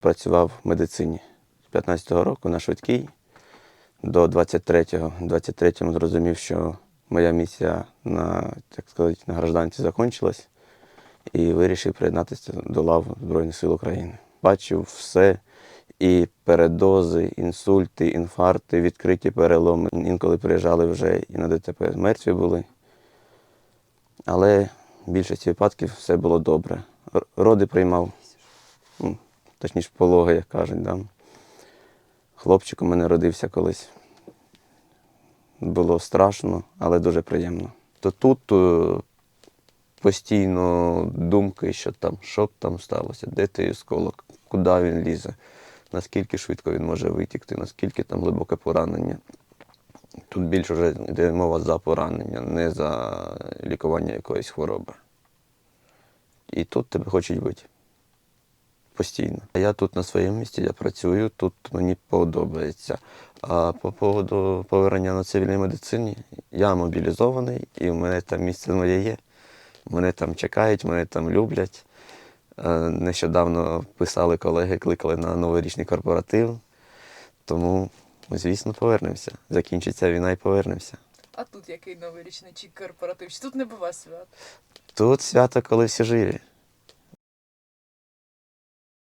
Працював в медицині з 15-го року на швидкій до 23-го. В 23-му зрозумів, що моя місія на, так сказати, на гражданці закінчилась і вирішив приєднатися до лав Збройних сил України. Бачив все, і передози, інсульти, інфаркти, відкриті переломи. Інколи приїжджали вже і на ДТП мертві були. Але в більшості випадків все було добре. Роди приймав, точніше, пологи, як кажуть. Да. Хлопчик у мене родився колись. Було страшно, але дуже приємно. То тут е, постійно думки, що там, що б там сталося, де той осколок, куди він лізе, наскільки швидко він може витікти, наскільки там глибоке поранення. Тут більше вже йде мова за поранення, не за лікування якоїсь хвороби. І тут тебе хочуть бити. Постійно. Я тут на своєму місці, я працюю, тут мені подобається. А по поводу повернення на цивільній медицині, я мобілізований, і в мене там місце моє є. Мене там чекають, мене там люблять. Е, Нещодавно писали колеги, кликали на новорічний корпоратив. Тому, звісно, повернемося. Закінчиться війна і повернемося. А тут який новорічний чи корпоратив? Чи тут не бува свят? Тут свято, коли всі живі.